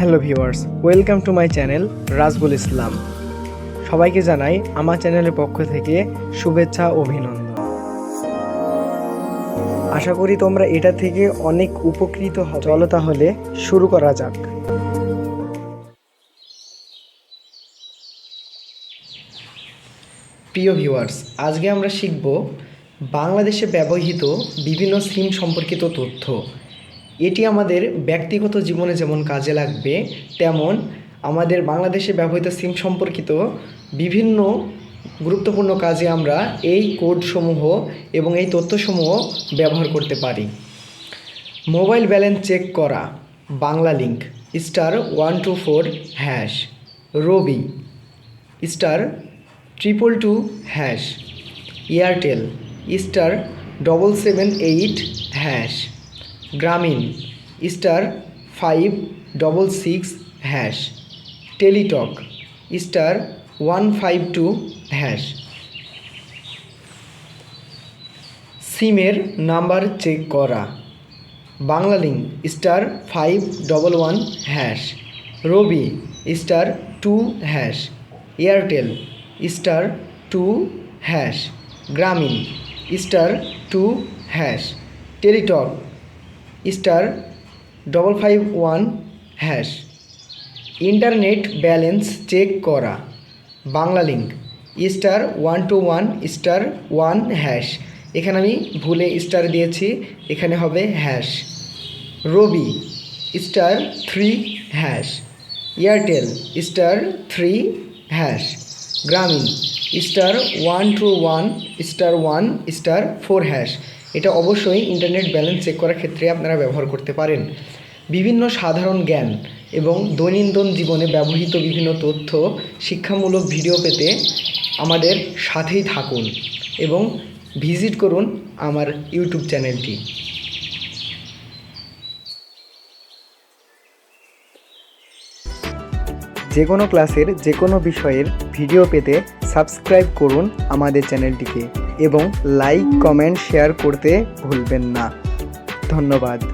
Hello viewers, welcome to my channel Rajbul Islam. সবাইকে জানাই আমার চ্যানেলের পক্ষ থেকে শুভেচ্ছা, অভিনন্দন। আশা করি তোমরা এটা থেকে অনেক উপকৃত হবে। চলো তাহলে শুরু করা যাক। প্রিয় ভিউয়ার্স, আজকে আমরা শিখব বাংলাদেশে ব্যবহৃত বিভিন্ন সিম সম্পর্কিত তথ্য। এটি আমাদের ব্যক্তিগত জীবনে যেমন কাজে লাগবে, তেমন আমাদের বাংলাদেশে ব্যবহৃত সিম সম্পর্কিত বিভিন্ন গুরুত্বপূর্ণ কাজে আমরা এই কোডসমূহ এবং এই তথ্যসমূহ ব্যবহার করতে পারি। মোবাইল ব্যালেন্স চেক করা, Banglalink star one two four hash, Robi, star triple two hash, Airtel, star double seven eight hash. Grameen, star five double six hash, Teletalk, star one five two hash. সিমের number check করা। Banglalink star five double one hash, Robi, star two hash, Airtel, star two hash, Grameen, star two hash, Teletalk star double five one hash. Internet balance check করা। Banglalink star one two one, star one hash. এখানে আমি ভুলে star দিয়েছি, এখানে হবে hash. Robi, star three hash. Airtel, star three hash. Grameen, star one two one, star one, star four hash. এটা অবশ্যই internet balance check করার ক্ষেত্রে আপনারা ব্যবহার করতে পারেন। বিভিন্ন সাধারণ জ্ঞান এবং দৈনন্দিন জীবনে ব্যবহৃত বিভিন্ন তথ্য, শিক্ষামূলক ভিডিও পেতে আমাদের সাথেই থাকুন এবং ভিজিট করুন আমার ইউটিউব চ্যানেলটি যে কোনো ক্লাসের যে কোনো বিষয়ের ভিডিও পেতে সাবস্ক্রাইব করুন আমাদের চ্যানেলটিকে এবং লাইক কমেন্ট শেয়ার করতে ভুলবেন না। ধন্যবাদ।